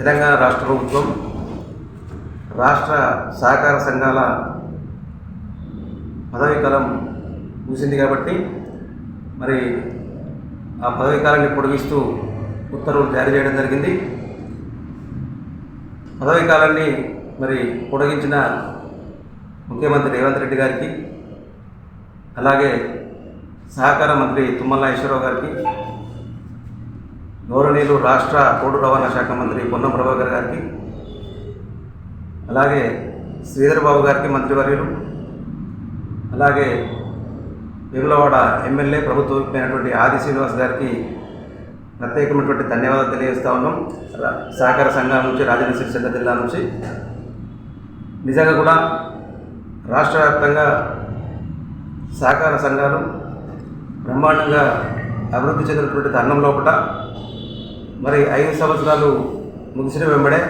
రాష్ట్ర ప్రభుత్వం రాష్ట్ర సహకార సంఘాల పదవీ కాలం ముగిసింది కాబట్టి మరి ఆ పదవీ కాలాన్ని పొడిగిస్తూ ఉత్తర్వులు జారీ చేయడం జరిగింది. పదవీ కాలాన్ని మరి పొడిగించిన ముఖ్యమంత్రి రేవంత్ రెడ్డి గారికి అలాగే సహకార మంత్రి తుమ్మల ఈశ్వరరావు గారికి గౌరవనీయులు రాష్ట్ర రోడ్డు రవాణా శాఖ మంత్రి పొన్నం ప్రభాకర్ గారికి అలాగే శ్రీధర్ బాబు గారికి మంత్రివర్యులు అలాగే వేములవాడ ఎమ్మెల్యే ప్రభుత్వమైనటువంటి ఆది శ్రీనివాస్ గారికి ప్రత్యేకమైనటువంటి ధన్యవాదాలు తెలియజేస్తా ఉన్నాం. సహకార సంఘాల నుంచి రాజన్న సిరిసిల్ల జిల్లా నుంచి. నిజంగా కూడా రాష్ట్ర వ్యాప్తంగా సహకార సంఘాలు బ్రహ్మాండంగా అభివృద్ధి చెందినటువంటి తరుణం లోపల మరి ఐదు సంవత్సరాలు ముగిసిన వెంబడే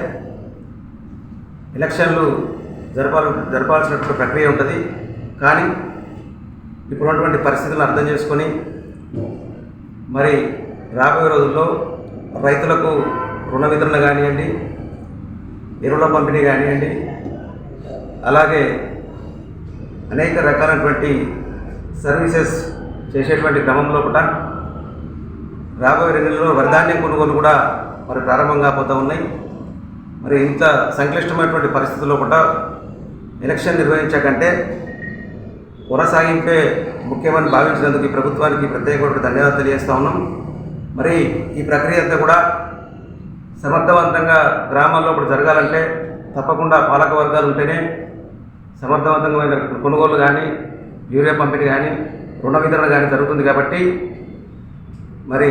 ఎలక్షన్లు జరపాల జరపాల్సినటువంటి ప్రక్రియ ఉంటుంది. కానీ ఇప్పుడున్నటువంటి పరిస్థితులను అర్థం చేసుకొని మరి రాబోయే రోజుల్లో రైతులకు రుణ వితరణ కానివ్వండి ఎరువుల పంపిణీ కానివ్వండి అలాగే అనేక రకాలైనటువంటి సర్వీసెస్ చేసేటువంటి క్రమం లోపల రాబోయే రెండు నెలల్లో కొనుగోలు కూడా మరి ప్రారంభం కాబోతూ ఉన్నాయి. మరి ఇంత సంక్లిష్టమైనటువంటి పరిస్థితుల్లో కూడా ఎలక్షన్ నిర్వహించకంటే కొనసాగింపే ముఖ్యమని భావించినందుకు ఈ ప్రభుత్వానికి ప్రత్యేకమైన ధన్యవాదాలు తెలియజేస్తా ఉన్నాం. మరి ఈ ప్రక్రియ అంతా కూడా సమర్థవంతంగా గ్రామాల్లో ఇప్పుడు జరగాలంటే తప్పకుండా పాలక వర్గాలు ఉంటేనే సమర్థవంతమైన కొనుగోలు కానీ యూరియా పంపిణీ కానీ రుణ వితరణ కానీ జరుగుతుంది కాబట్టి మరి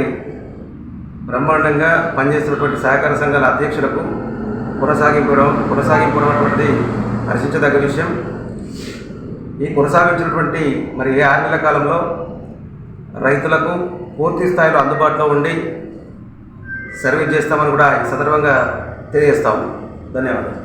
బ్రహ్మాండంగా పనిచేస్తున్నటువంటి సహకార సంఘాల అధ్యక్షులకు కొనసాగింపడం కొనసాగింపడం ఉన్నటువంటిది హర్షించదగ్గ విషయం. ఈ కొనసాగించినటువంటి మరి ఏ ఆరు నెలల కాలంలో రైతులకు పూర్తి స్థాయిలో అందుబాటులో ఉండి సర్వీస్ చేస్తామని కూడా ఈ సందర్భంగా తెలియజేస్తాము ధన్యవాదాలు.